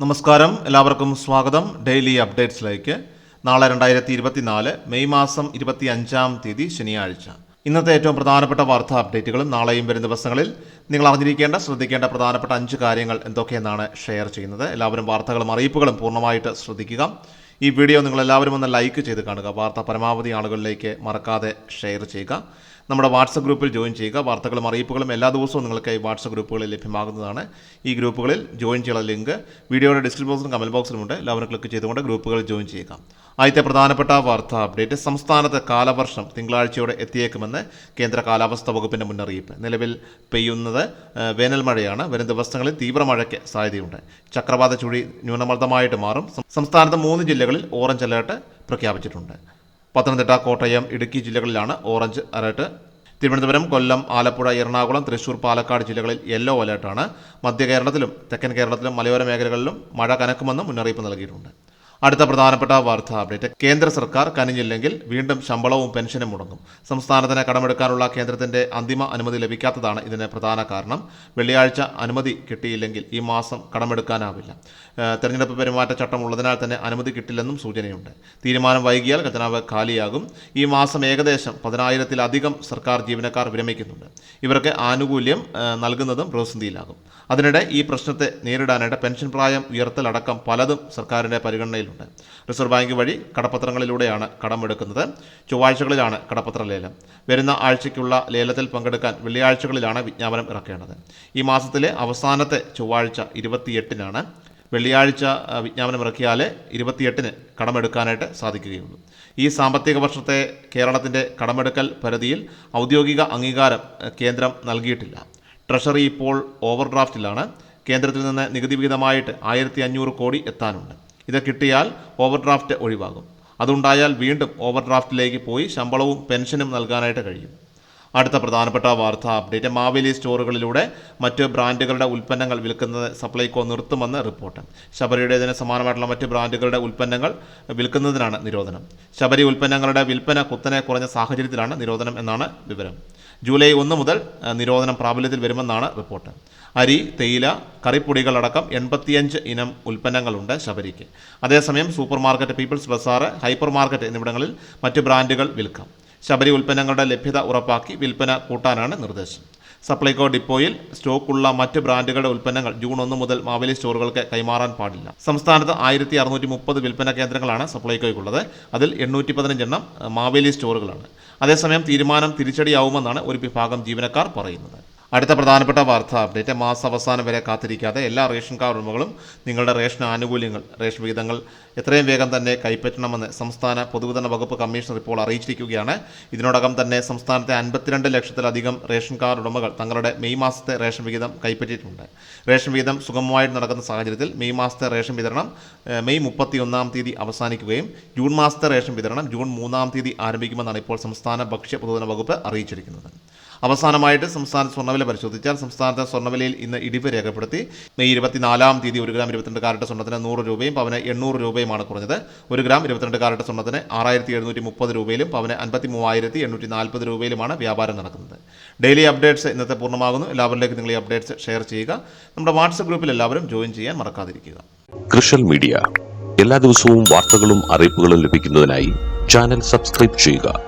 നമസ്കാരം. എല്ലാവർക്കും സ്വാഗതം. ഡെയിലി അപ്ഡേറ്റ്സിലേക്ക്. നാളെ രണ്ടായിരത്തി ഇരുപത്തിനാല് മെയ് മാസം ഇരുപത്തി അഞ്ചാം തീയതി ശനിയാഴ്ച. ഇന്നത്തെ ഏറ്റവും പ്രധാനപ്പെട്ട വാർത്താ അപ്ഡേറ്റുകളും നാളെയും വരും ദിവസങ്ങളിൽ. നിങ്ങൾ അറിഞ്ഞിരിക്കേണ്ട ശ്രദ്ധിക്കേണ്ട പ്രധാനപ്പെട്ട അഞ്ച് കാര്യങ്ങൾ എന്തൊക്കെയെന്നാണ് ഷെയർ ചെയ്യുന്നത്. എല്ലാവരും വാർത്തകളും അറിയിപ്പുകളും പൂർണമായിട്ട് ശ്രദ്ധിക്കുക. ഈ വീഡിയോ നിങ്ങൾ എല്ലാവരും ഒന്ന് ലൈക്ക് ചെയ്ത് കാണുക. വാർത്ത പരമാവധി ആളുകളിലേക്ക് മറക്കാതെ ഷെയർ ചെയ്യുക. നമ്മുടെ വാട്സപ്പ് ഗ്രൂപ്പിൽ ജോയിൻ ചെയ്യുക. വാർത്തകളും അറിയിപ്പുകളും എല്ലാ ദിവസവും നിങ്ങൾക്ക് ഈ വാട്സപ്പ് ഗ്രൂപ്പുകളിൽ ലഭ്യമാകുന്നതാണ്. ഈ ഗ്രൂപ്പുകളിൽ ജോയിൻ ചെയ്യാനുള്ള ലിങ്ക് വീഡിയോയുടെ ഡിസ്ക്രിപ്ഷൻ ബോക്സിലും കമന്റ് ബോക്സിലുമുണ്ട്. എല്ലാവരും ക്ലിക്ക് ചെയ്തുകൊണ്ട് ഗ്രൂപ്പുകളിൽ ജോയിൻ ചെയ്യുക. ആദ്യത്തെ പ്രധാനപ്പെട്ട വാർത്താ അപ്ഡേറ്റ്. സംസ്ഥാനത്ത് കാലവർഷം തിങ്കളാഴ്ചയോടെ എത്തിയേക്കുമെന്ന് കേന്ദ്ര കാലാവസ്ഥാ വകുപ്പിന്റെ മുന്നറിയിപ്പ്. നിലവിൽ പെയ്യുന്നത് വേനൽ മഴയാണ്. വരും ദിവസങ്ങളിൽ തീവ്ര മഴയ്ക്ക് സാധ്യതയുണ്ട്. ചക്രവാത ചുഴി ന്യൂനമർദ്ദമായിട്ട് മാറും. സംസ്ഥാനത്ത് മൂന്ന് ജില്ലകളിൽ ഓറഞ്ച് അലേർട്ട് പ്രഖ്യാപിച്ചിട്ടുണ്ട്. പത്തനംതിട്ട കോട്ടയം ഇടുക്കി ജില്ലകളിലാണ് ഓറഞ്ച് അലേർട്ട്. തിരുവനന്തപുരം കൊല്ലം ആലപ്പുഴ എറണാകുളം തൃശൂർ പാലക്കാട് ജില്ലകളിൽ യെല്ലോ അലേർട്ടാണ്. മധ്യ കേരളത്തിലും തെക്കൻ കേരളത്തിലും മലയോര മേഖലകളിലും മഴ കനക്കുമെന്നും മുന്നറിയിപ്പ് നൽകിയിട്ടുണ്ട്. അടുത്ത പ്രധാനപ്പെട്ട വാർത്താ അപ്ഡേറ്റ്. കേന്ദ്ര സർക്കാർ കനിഞ്ഞില്ലെങ്കിൽ വീണ്ടും ശമ്പളവും പെൻഷനും മുടങ്ങും. സംസ്ഥാനത്തിന് കടമെടുക്കാനുള്ള കേന്ദ്രത്തിന്റെ അന്തിമ അനുമതി ലഭിക്കാത്തതാണ് ഇതിന് പ്രധാന കാരണം. വെള്ളിയാഴ്ച അനുമതി കിട്ടിയില്ലെങ്കിൽ ഈ മാസം കടമെടുക്കാനാവില്ല. തെരഞ്ഞെടുപ്പ് പെരുമാറ്റച്ചട്ടം ഉള്ളതിനാൽ തന്നെ അനുമതി കിട്ടില്ലെന്നും സൂചനയുണ്ട്. തീരുമാനം വൈകിയാൽ ഖജനാവ് ഖാലിയാകും. ഈ മാസം ഏകദേശം പതിനായിരത്തിലധികം സർക്കാർ ജീവനക്കാർ വിരമിക്കുന്നുണ്ട്. ഇവർക്ക് ആനുകൂല്യം നൽകുന്നതും പ്രതിസന്ധിയിലാകും. അതിനിടെ ഈ പ്രശ്നത്തെ നേരിടാനായിട്ട് പെൻഷൻ പ്രായം ഉയർത്തലടക്കം പലതും സർക്കാരിന്റെ പരിഗണനയിലുണ്ട് റിസർവ് ബാങ്ക് വഴി കടപ്പത്രങ്ങളിലൂടെയാണ് കടമെടുക്കുന്നത്. ചൊവ്വാഴ്ചകളിലാണ് കടപ്പത്ര ലേലം. വരുന്ന ആഴ്ചയ്ക്കുള്ള ലേലത്തിൽ പങ്കെടുക്കാൻ വെള്ളിയാഴ്ചകളിലാണ് വിജ്ഞാപനം ഇറക്കേണ്ടത്. ഈ മാസത്തിലെ അവസാനത്തെ ചൊവ്വാഴ്ച ഇരുപത്തിയെട്ടിനാണ്. വെള്ളിയാഴ്ച വിജ്ഞാപനം ഇറക്കിയാലേ ഇരുപത്തിയെട്ടിന് കടമെടുക്കാനായിട്ട് സാധിക്കുകയുള്ളൂ. ഈ സാമ്പത്തിക വർഷത്തെ കേരളത്തിന്റെ കടമെടുക്കൽ പരിധിയിൽ ഔദ്യോഗിക അംഗീകാരം കേന്ദ്രം നൽകിയിട്ടില്ല. ട്രഷറി ഇപ്പോൾ ഓവർഡ്രാഫ്റ്റിലാണ്. കേന്ദ്രത്തിൽ നിന്ന് നികുതി വിഹിതമായിട്ട് ആയിരത്തി അഞ്ഞൂറ് കോടി എത്താനുണ്ട്. ഇത് കിട്ടിയാൽ ഓവർഡ്രാഫ്റ്റ് ഒഴിവാകും. അതുണ്ടായാൽ വീണ്ടും ഓവർഡ്രാഫ്റ്റിലേക്ക് പോയി ശമ്പളവും പെൻഷനും നൽകാനായിട്ട് കഴിയും. അടുത്ത പ്രധാനപ്പെട്ട വാർത്താ അപ്ഡേറ്റ് മാവേലി സ്റ്റോറുകളിലൂടെ മറ്റ് ബ്രാൻഡുകളുടെ ഉൽപ്പന്നങ്ങൾ വിൽക്കുന്നത് സപ്ലൈകോ നിർത്തുമെന്ന് റിപ്പോർട്ട്. ശബരിയുടേതിന് സമാനമായിട്ടുള്ള മറ്റ് ബ്രാൻഡുകളുടെ ഉൽപ്പന്നങ്ങൾ വിൽക്കുന്നതിനാണ് നിരോധനം. ശബരി ഉൽപ്പന്നങ്ങളുടെ വിൽപ്പന കുത്തനെ കുറഞ്ഞ സാഹചര്യത്തിലാണ് നിരോധനം എന്നാണ് വിവരം. ജൂലൈ ഒന്ന് മുതൽ നിരോധനം പ്രാബല്യത്തിൽ വരുമെന്നാണ് റിപ്പോർട്ട്. അരി തേയില കറിപ്പൊടികളടക്കം എൺപത്തിയഞ്ച് ഇനം ഉൽപ്പന്നങ്ങളുണ്ട് ശബരിക്ക്. അതേസമയം super market people's Bazaar hyper market എന്നിവിടങ്ങളിൽ മറ്റ് ബ്രാൻഡുകൾ വിൽക്കാം. ശബരി ഉൽപ്പന്നങ്ങളുടെ ലഭ്യത ഉറപ്പാക്കി വിൽപ്പന കൂട്ടാനാണ് നിർദ്ദേശം. സപ്ലൈകോ ഡിപ്പോയിൽ സ്റ്റോക്കുള്ള മറ്റ് ബ്രാൻഡുകളുടെ ഉൽപ്പന്നങ്ങൾ ജൂൺ ഒന്ന് മുതൽ മാവേലി സ്റ്റോറുകൾക്ക് കൈമാറാൻ പാടില്ല. സംസ്ഥാനത്ത് ആയിരത്തി അറുന്നൂറ്റി മുപ്പത് വിൽപ്പന കേന്ദ്രങ്ങളാണ് സപ്ലൈകോയ്ക്കുള്ളത്. അതിൽ എണ്ണൂറ്റി പതിനഞ്ചെണ്ണം മാവേലി സ്റ്റോറുകളാണ്. അതേസമയം തീരുമാനം തിരിച്ചടിയാവുമെന്നാണ് ഒരു വിഭാഗം ജീവനക്കാർ പറയുന്നത്. അടുത്ത പ്രധാനപ്പെട്ട വാർത്ത അപ്ഡേറ്റ് മാസാവസാനം വരെ കാത്തിരിക്കാതെ എല്ലാ റേഷൻ കാർഡ് ഉടമകളും നിങ്ങളുടെ റേഷൻ ആനുകൂല്യങ്ങൾ റേഷൻ വിഹിതങ്ങൾ എത്രയും വേഗം തന്നെ കൈപ്പറ്റണമെന്ന് സംസ്ഥാന പൊതുവിതരണ വകുപ്പ് കമ്മീഷണർ ഇപ്പോൾ അറിയിച്ചിരിക്കുകയാണ്. ഇതിനോടകം തന്നെ സംസ്ഥാനത്തെ അൻപത്തിരണ്ട് ലക്ഷത്തിലധികം റേഷൻ കാർഡ് ഉടമകൾ തങ്ങളുടെ മെയ് മാസത്തെ റേഷൻ വിഹിതം കൈപ്പറ്റിയിട്ടുണ്ട്. റേഷൻ വിഹിതം സുഗമമായിട്ട് നടക്കുന്ന സാഹചര്യത്തിൽ മെയ് മാസത്തെ റേഷൻ വിതരണം മെയ് മുപ്പത്തി ഒന്നാം തീയതി അവസാനിക്കുകയും ജൂൺ മാസത്തെ റേഷൻ വിതരണം ജൂൺ മൂന്നാം തീയതി ആരംഭിക്കുമെന്നാണ് ഇപ്പോൾ സംസ്ഥാന ഭക്ഷ്യ പൊതുവിതരണ വകുപ്പ് അറിയിച്ചിരിക്കുന്നത്. അവസാനമായിട്ട് സംസ്ഥാന സ്വർണവില പരിശോധിച്ചാൽ സംസ്ഥാനത്തെ സ്വർണവിലയിൽ ഇന്ന് ഇടിവ് രേഖപ്പെടുത്തി. മെയ് ഇരുപത്തിനാലാം തീയതി ഒരു ഗ്രാം ഇരുപത്തിരണ്ട് കാരറ്റ് സ്വർണത്തിന് നൂറ് രൂപയും പവന് എണ്ണൂറ് രൂപയുമാണ് കുറഞ്ഞത്. ഒരു ഗ്രാം ഇരുപത്തിരണ്ട് കാരറ്റ് സ്വർണത്തിന് ആറായിരത്തി എഴുന്നൂറ്റി മുപ്പത് രൂപയിലും പവന് അൻപത്തി മൂവായിരത്തി എണ്ണൂറ്റി നാൽപ്പത് രൂപയിലുമാണ് വ്യാപാരം നടക്കുന്നത്. ഡെയിലി അപ്ഡേറ്റ്സ് ഇന്നത്തെ പൂർണമാകുന്നു. എല്ലാവരിലേക്ക് നിങ്ങൾ ഈ അപ്ഡേറ്റ്സ് ഷെയർ ചെയ്യുക. നമ്മുടെ വാട്സപ്പ് ഗ്രൂപ്പിൽ എല്ലാവരും ജോയിൻ ചെയ്യാൻ മറക്കാതിരിക്കുക. കൃഷൽ മീഡിയ. എല്ലാ ദിവസവും വാർത്തകളും അറിയിപ്പുകളും ലഭിക്കുന്നതിനായി ചാനൽ സബ്സ്ക്രൈബ് ചെയ്യുക.